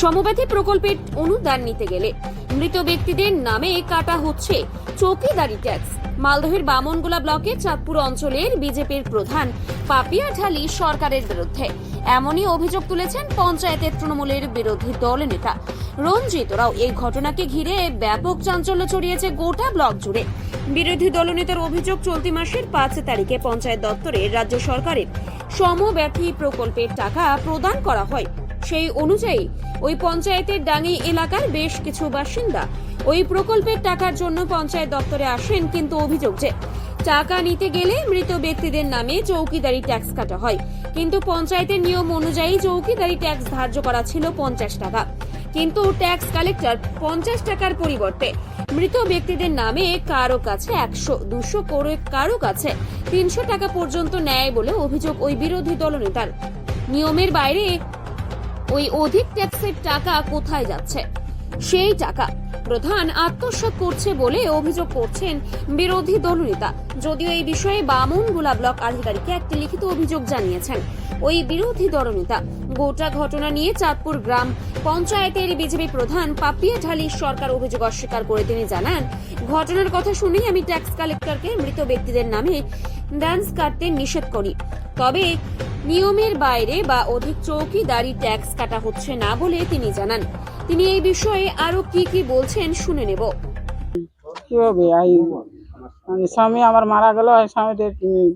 সমব্যাথী প্রকল্পের অনুদান নিতে গেলে মৃত ব্যক্তিদের নামে কাটা হচ্ছে চৌকিদারি ট্যাক্স। মালদহের বামনগোলা ব্লকে চাঁদপুর অঞ্চলের বিজেপির প্রধান পাপিয়া ঢালি সরকারের বিরুদ্ধে এমনই অভিযোগ তুলেছেন পঞ্চায়েতের তৃণমূলের বিরোধী দল নেতা। রঞ্জিত রাও এই ঘটনাকে ঘিরে ব্যাপক চাঞ্চল্য ছড়িয়েছে গোটা ব্লক জুড়ে। বিরোধী দলনেতার অভিযোগ চলতি মাসের পাঁচ তারিখে পঞ্চায়েত দপ্তরে রাজ্য সরকারের সমব্যথী প্রকল্পের টাকা প্রদান করা হয়। সেই অনুযায়ী ওই পঞ্চায়েতের ডাঙ্গি এলাকার বেশ কিছু বাসিন্দা ওই প্রকল্পের টাকার জন্য পঞ্চায়েত দপ্তরে আসেন কিন্তু অভিযোগ যে টাকা নিতে গেলে মৃত ব্যক্তিদের নামে চৌকিদারি ট্যাক্স কাটা হয়। কিন্তু পঞ্চায়েতের নিয়ম অনুযায়ী চৌকিদারি ট্যাক্স ধার্য করা ছিল পঞ্চাশ টাকা। কিন্তু ট্যাক্স কালেক্টর পঞ্চাশ টাকার পরিবর্তে মৃত ব্যক্তিদের নামে কারও কাছে একশো, দুশো করে কারও কাছে তিনশো টাকা পর্যন্ত নেয় বলে অভিযোগ ওই বিরোধী দলনেতার। নিয়মের বাইরে ওই অধিক ট্যাক্সের টাকা কোথায় যাচ্ছে? সেই টাকা প্রধান আত্মসাৎ করছে বলে অভিযোগ করছেন বিরোধী দলনেতা যদিও এই বিষয়ে বামনগোলা ব্লক আধিকারিককে একটি লিখিত অভিযোগ জানিয়েছেন। ওই বিরোধী দলনেতা গোটা ঘটনা নিয়ে চাঁদপুর গ্রাম পঞ্চায়েতের বিজেপি প্রধান পাপিয়া ঢালি সরকার অভিযোগ অস্বীকার করে তিনি জানান, ঘটনার কথা শুনেই আমি ট্যাক্স কালেক্টরকে মৃত ব্যক্তিদের নামে ডান্স কাটতে নিষেধ করি। তবে নিয়মের বাইরে বা অধিক চৌকিদারি ট্যাক্স কাটা হচ্ছে না বলে তিনি জানান। তিনি এই বিষয়ে আরও কি কি বলছেন শুনে নেব। কি হবে এই মানে স্বামী আমার মারা গেল উম,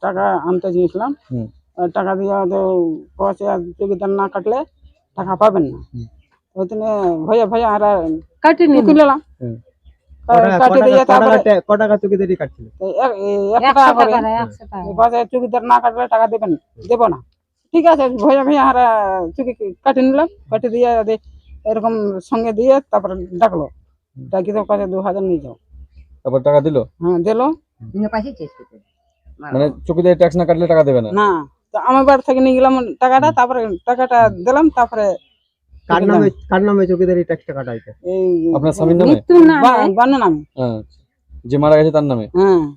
টাকা আনতে চেয়েছিলাম। আর টাকা দিয়ে তো পয়সা চুকিদার না কাটলে টাকা পাবেন না। ওই জন্য ভয়া ভয়া আর কাটে টুকি নিলাম হুম। কা- কাটে দিয়ে তারপরে ক টাকা চুকিদারি কাটছিল? টাকা করে। টাকা। না কাটলে টাকা দেবেন দেবো না। ঠিক আছে ভয়া ভয়া আর চুকি কাটে নিলাম। কাটে দিয়ে এরকম সঙ্গে দিয়ে তারপরে ডাকলো। ডাকি তো কাছে দু হাজার নিয়ে যাও। তারপর টাকা দিল? হ্যাঁ দিলো। মানে চুকিদারি ট্যাক্স না কাটলে টাকা দেবে না? না তো আমার বাড়ি থেকে নিয়ে গেলাম টাকাটা তারপরে টাকাটা দিলাম তারপরে কার নামে কার নামে চৌকিদারি ট্যাক্সটা কাটা আপনার স্বামীর নামে? মৃত্যুর নামে বান্ন নামে? হ্যাঁ। যে মারা গেছে তার নামে? হ্যাঁ।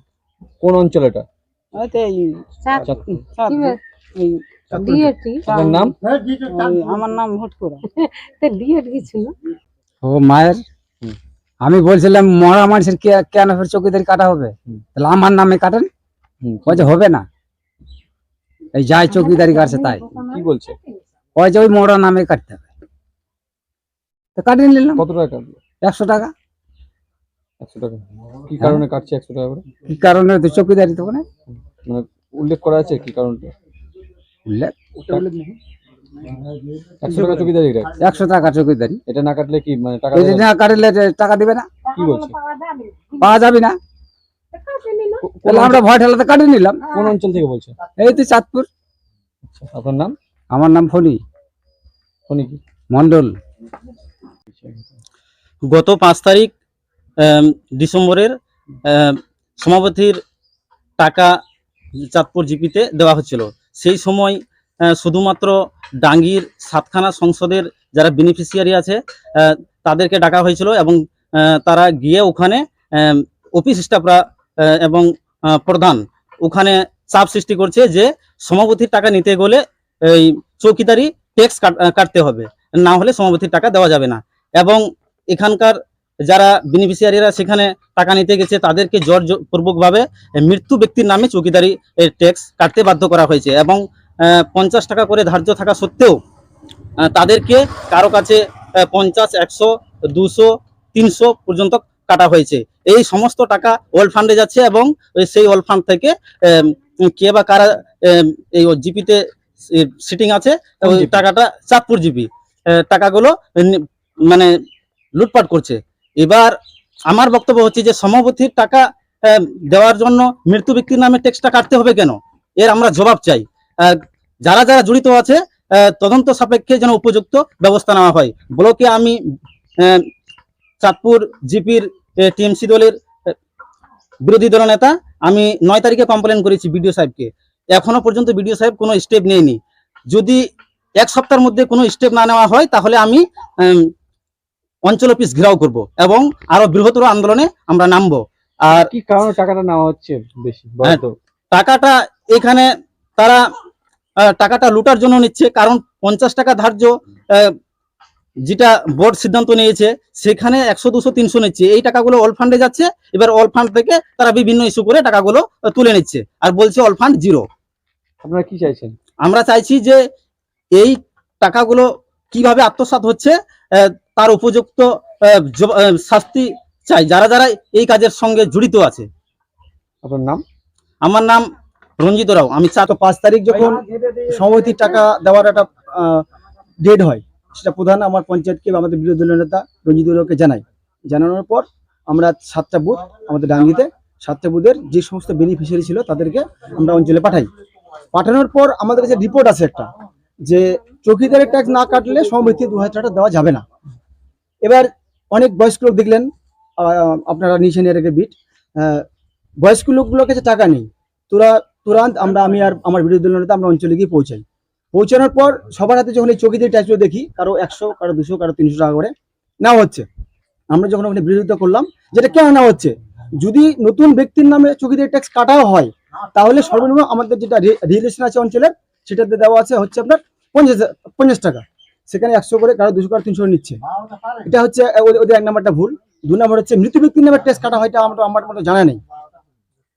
কোন অঞ্চল এটা? আপনার নাম? আমার নাম ভটকুরা ও মায়ের? আমি বলছিলাম মরা মানুষের কে- কেন ফের চৌকিদারি কাটা হবে? তাহলে আমার নামে কাটেন। হুম, ওই যে হবে না। এই যাই চৌকিদারি কাটছে তাই। কি বলছে? ওই যে ওই মরা নামে কাটতে হবে। তো কাটিয়ে নিলাম কত টাকা কাটলো? একশো টাকা। একশো টাকা। কি কারণে কাটছে একশো টাকা করে? কি কারণে? তো চৌকিদারি তো ওখানে। মানে উল্লেখ করা আছে কি কারণটা উল্লেখ? একশো টাকা চুকিদারি একশো টাকা চৌকিদারি এটা না কাটলে কি মানে টাকা যদি না? না কাটলে টাকা দিবে না? কি বলছে? পাওয়া যাবে না। তাহলে আমরা ভয় ঠেলাতে কাটিয়ে নিলাম। অঞ্চল- কোন অঞ্চল থেকে বলছে? এই তো চাঁদপুর। আচ্ছা, আপনার নাম? আমার নাম ফণি। ফোনে কি? মন্ডল গত পাঁচ তারিখ ডিসেম্বরের সমাপতির টাকা চাঁদপুর জিপিতে দেওয়া হচ্ছিল। সেই সময় শুধুমাত্র ডাঙ্গির সাতখানা সংসদের যারা বেনিফিশিয়ারি আছে তাদেরকে ডাকা হয়েছিল এবং তারা গিয়ে ওখানে অফিস স্টাফরা এবং প্রধান ওখানে চাপ সৃষ্টি করছে যে সমাপতির টাকা নিতে গেলে এই চৌকিদারি ট্যাক্স কাটতে হবে। না হলে সমাপতির টাকা দেওয়া যাবে না। এবং এখানকার যারা বেনিফিশিয়ারিরা সেখানে টাকা নিতে গেছে তাদেরকে জোর পূর্বকভাবে মৃত্যু ব্যক্তির নামে চৌকিদারি ট্যাক্স কাটতে বাধ্য করা হয়েছে এবং পঞ্চাশ টাকা করে ধার্য থাকা সত্ত্বেও তাদেরকে কারও কাছে পঞ্চাশ একশো দুশো তিনশো পর্যন্ত কাটা হয়েছে। এই সমস্ত টাকা ওয়ার্ল্ড ফান্ডে যাচ্ছে এবং সেই ওয়ার্ল্ড ফান্ড থেকে কে বা কারা এই জিপিতে সিটিং আছে টাকাটা চাঁদপুর জিপি টাকাগুলো মানে লুটপাট করছে। এবার আমার বক্তব্য হচ্ছে যে সমাপতির টাকা দেওয়ার জন্য মৃত্যু ব্যক্তির নামে ট্যাক্সটা কাটতে হবে কেন? এর আমরা জবাব চাই। যারা যারা জড়িত আছে তদন্ত সাপেক্ষে যেন উপযুক্ত ব্যবস্থা নেওয়া হয়। ব্লকে আমি চাঁদপুর জিপির টিএমসি দলের বিরোধী দল নেতা, আমি নয় তারিখে কমপ্লেন করেছি বিডিও সাহেবকে। এখনও পর্যন্ত বিডিও সাহেব কোনো স্টেপ নেয়নি। যদি এক সপ্তাহের মধ্যে কোনো স্টেপ না নেওয়া হয়, তাহলে আমি অঞ্চল অফিস ঘেরাও করব এবং আরও বৃহত্তর আন্দোলনে আমরা নামবো। আর কি কারণে টাকাটা নেওয়া হচ্ছে বেশি টাকাটা এখানে তারা টাকাটা লুটার জন্য নিচ্ছে কারণ পঞ্চাশ টাকা ধার্য যেটা বোর্ড সিদ্ধান্ত নিয়েছে সেখানে একশো দুশো তিনশো নিচ্ছে। এই টাকাগুলো অল ফান্ডে যাচ্ছে এবার অল ফান্ড থেকে তারা বিভিন্ন ইস্যু করে টাকাগুলো তুলে নিচ্ছে। আর বলছে অল ফান্ড জিরো আপনারা কি চাইছেন? আমরা চাইছি যে এই টাকাগুলো কীভাবে আত্মসাৎ হচ্ছে তার উপযুক্ত শাস্তি চাই যারা যারা এই কাজের সঙ্গে জড়িত আছে। আপনার নাম? আমার নাম রঞ্জিত রাও। আমি চা তো পাঁচ তারিখ যখন সভাপতির টাকা দেওয়ার একটা ডেট হয় সেটা প্রধান আমার পঞ্চায়েতকে বা আমাদের বিরোধী দলীয় নেতা রঞ্জিত রাওকে জানাই। জানানোর পর আমরা সাতটা বুথ আমাদের ডাঙ্গিতে সাতটা বুথের যে সমস্ত বেনিফিশিয়ারি ছিল তাদেরকে আমরা অঞ্চলে পাঠাই। পাঠানোর পর আমাদের কাছে রিপোর্ট আছে একটা। যে চৌকিদারের ট্যাক্স না কাটলে সমিতি দু হাজার টাকা দেওয়া যাবে না। এবার অনেক বয়স্ক লোক দেখলেন আপনারা নিচে নিয়ে রেখে বিট বয়স্ক লোকগুলোর কাছে টাকা নেই। তোরা, তুরান্ত আমরা, আমি আর আমার বিরোধী দলীয় নেতা আমরা অঞ্চলে গিয়ে পৌঁছাই। পৌঁছানোর পর সবার হাতে যখন এই চৌকিদের ট্যাক্সগুলো দেখি, কারও একশো, কারও দুশো, কারও তিনশো টাকা করে, নেওয়া হচ্ছে। আমরা যখন ওখানে বিরোধিতা করলাম, যেটা কেন নেওয়া হচ্ছে? যদি নতুন ব্যক্তির নামে চৌকিদের ট্যাক্স কাটাও হয়, তাহলে সর্বনিম্ন আমাদের যেটা রিলেশন আছে অঞ্চলের সেটাতে দেওয়া আছে হচ্ছে আপনার পঞ্চাশ পঞ্চাশ টাকা। সেখানে একশো করে কারও দুশো কারও তিনশো নিচ্ছে। এটা হচ্ছে ওদের- এক নাম্বারটা ভুল। দু নম্বর হচ্ছে মৃত ব্যক্তির নামে ট্যাক্স কাটা হয় আমার আমার মতো জানা নেই।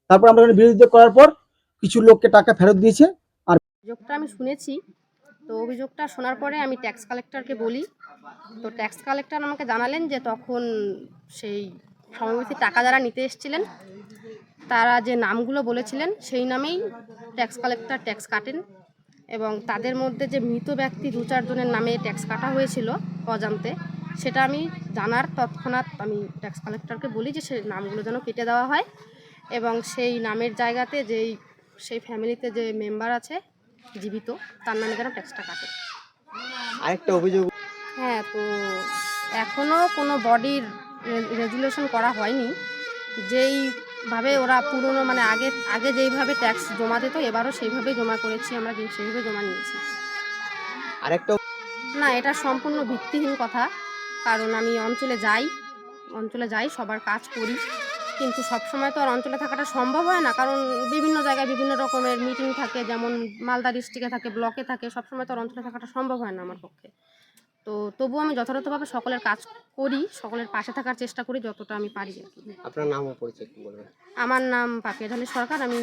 তারপর আমরা বিরোধিতা করার পর কিছু লোককে টাকা ফেরত দিয়েছে। আর অভিযোগটা আমি শুনেছি। তো অভিযোগটা শোনার পরে আমি ট্যাক্স কালেক্টরকে বলি। তো ট্যাক্স কালেক্টর আমাকে জানালেন যে তখন সেই সমাবেশী টাকা যারা নিতে এসেছিলেন, তারা যে নামগুলো বলেছিলেন, সেই নামেই ট্যাক্স কালেক্টর ট্যাক্স কাটেন। এবং তাদের মধ্যে যে মৃত ব্যক্তি দু চারজনের নামে ট্যাক্স কাটা হয়েছিল অজান্তে সেটা আমি জানার তৎক্ষণাৎ আমি ট্যাক্স কালেক্টরকে বলি যে সেই নামগুলো যেন কেটে দেওয়া হয় এবং সেই নামের জায়গাতে যেই সেই ফ্যামিলিতে যে মেম্বার আছে জীবিত তার নামে যেন ট্যাক্সটা কাটে। আরেকটা অভিযোগ হ্যাঁ তো এখনও কোনো বডির রেজুলেশন করা হয়নি। যেইভাবে ওরা পুরনো মানে আগে আগে যেইভাবে ট্যাক্স জমা দিত এবারও সেইভাবে জমা করেছি আমরা সেইভাবে জমা নিয়েছি। আরেকটা না এটা সম্পূর্ণ ভিত্তিহীন কথা কারণ আমি অঞ্চলে যাই অঞ্চলে যাই সবার কাজ করি কিন্তু সবসময় তো আর অঞ্চলে থাকাটা সম্ভব হয় না কারণ বিভিন্ন জায়গায় বিভিন্ন রকমের মিটিং থাকে যেমন মালদা ডিস্ট্রিক্টে থাকে ব্লকে থাকে সবসময় তো আর অঞ্চলে থাকাটা সম্ভব হয় না আমার পক্ষে। তো তবু আমি যথাযথভাবে সকলের কাজ করি সকলের পাশে থাকার চেষ্টা করি যতটা আমি পারি আর কি। আপনার নাম ও পরিচয় বলবেন। আমার নাম পাপিয়া ঢালি সরকার আমি